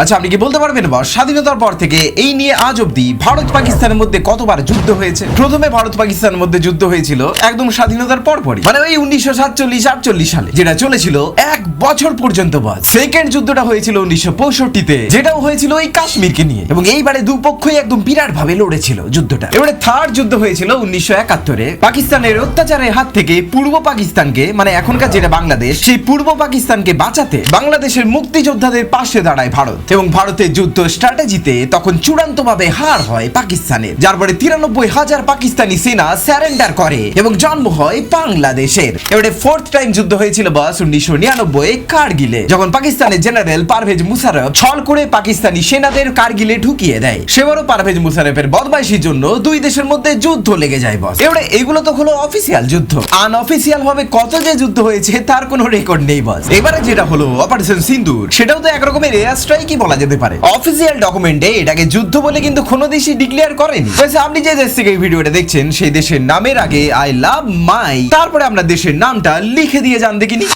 আচ্ছা আপনি কি বলতে পারবেন, বা স্বাধীনতার পর থেকে এই নিয়ে আজ অব্দি ভারত পাকিস্তানের মধ্যে কতবার যুদ্ধ হয়েছে? প্রথমে ভারত পাকিস্তানের মধ্যে যুদ্ধ হয়েছিল একদম স্বাধীনতার পরপরই মানে ওই উনিশশো সাতচল্লিশ আটচল্লিশ সালে, যেটা চলেছিল বছর পর্যন্ত বস সেকেন্ড যুদ্ধটা হয়েছিল উনিশশো পঁয়ষট্টিতে, যেটাও হয়েছিল ওই কাশ্মীরকে নিয়ে। এবং এইবারে দুপক্ষই একদম বিরাট ভাবে লড়েছিল যুদ্ধটা। এবারে থার্ড যুদ্ধ হয়েছিল উনিশশো একাত্তরে। পাকিস্তানের অত্যাচারের হাত থেকে পূর্ব পাকিস্তানকে মানে এখনকার যেটা বাংলাদেশ, সেই পূর্ব পাকিস্তানকে বাঁচাতে বাংলাদেশের মুক্তিযোদ্ধাদের পাশে দাঁড়ায় ভারত। এবং ভারতের যুদ্ধ স্ট্র্যাটেজিতে তখন চূড়ান্ত ভাবে হার হয় পাকিস্তানের। যার পরে তিরানব্বই হাজার পাকিস্তানি সেনা স্যারেন্ডার করে এবং জন্ম হয় বাংলাদেশের। এবারে ফোর্থ টাইম যুদ্ধ হয়েছিল বাস উনিশশো নিরানব্বই। কার্গিলে। যখন পাকিস্তানের জেনারেল পারভেজ মুশারফ ছল করে পাকিস্তানি সেনাদের কার্গিলে ঢুকিয়ে দেয়, সেবারও পারভেজ মুশারফের বদমাইশির জন্য দুই দেশের মধ্যে যুদ্ধ লেগে যায় বস এবারে এগুলো তো হলো অফিসিয়াল যুদ্ধ। আনঅফিসিয়াল ভাবে কত যে যুদ্ধ হয়েছে, তার কোনো রেকর্ড নেই বস এবারে যেটা হলো অপারেশন সিন্দুর সেটাও তো একরকমের এয়ার স্ট্রাইকই বলা যেতে পারে। অফিসিয়াল ডকুমেন্টে এটাকে যুদ্ধ বলে কিন্তু কোনো দেশই ডিক্লেয়ার করেনি। আপনি যে দেশ থেকে এই ভিডিওটা দেখছেন, সেই দেশের নামের আগে আই লাভ মাই তারপরে আমরা দেশের নামটা লিখে দিয়ে যান দেখিনি?